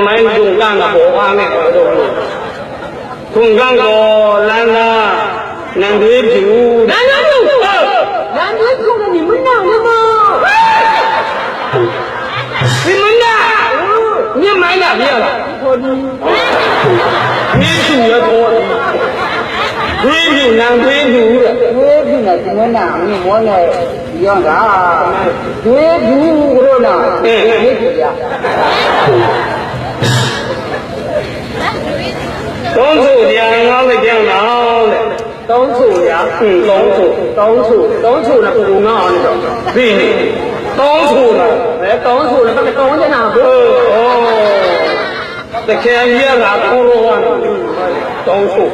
မိုင်းကုန်ကန်ကပေါ်အားနဲ့တော့ကုန်ကန်ကလမ်းလာနန်သွေးဖြူနန်သွေးဖြူနန်သွေးဖြူနဲ့မနာမမဒီမနာမြင်မိုင်းလာပြရလားခေါ်ဒီဖြူဖြူရပေါ်သွေးဖြူနန်သွေးဖြူသွေးဖြူနဲ့ဒီမနာမြင်မောနဲ့ရောတာသွေးဖြူကတော့လားသွေးဖြူရ သုံးစုတရားငါးလက်ကျန်တော့တဲ့သုံးစုရာသုံးစုသုံးစုသုံးစုနဲ့ပုံငါအောင်လို့ပြီးနေသုံးစုလားအဲသုံးစုလားတက်ကောင်းနေတာဘို့ဩတကယ်ရတာကိုလိုကသုံးစု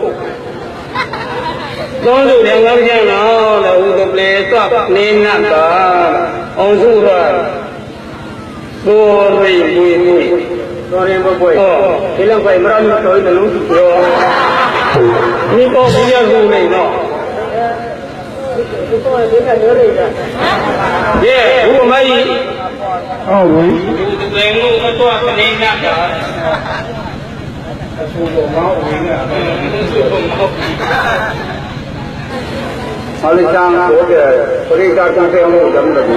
သုံးစုတရားငါးလက်ကျန်တော့တဲ့ဥဒပလေသနေနတ်တာအောင်စုရကိုရိပ်ဝေးဝေး Sorry yang boy. Oh. Hilang boy meramu sorry dalu. Yo. Ni kau punya guru ni no. Ye, guru mai. Oh, guru. Tengok kau tu apa ni nak dah. Alih jangan, periksa jangan saya mau jamu lagi.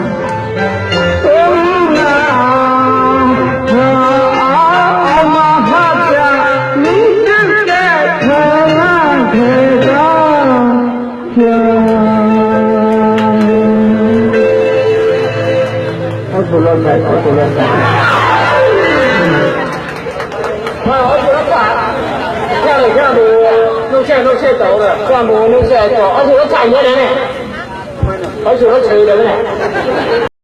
ลนเยขอตุลนเยมาเอาตุลนปากแค่หนูแค่หนูลูกแช่ยลูกเชี่ยโตเลยแค่หนูลูกแช่ยโตเอาตุลนใส่เยอะเลยเนี่ยเอาตุลนใส่เลยเนี่ย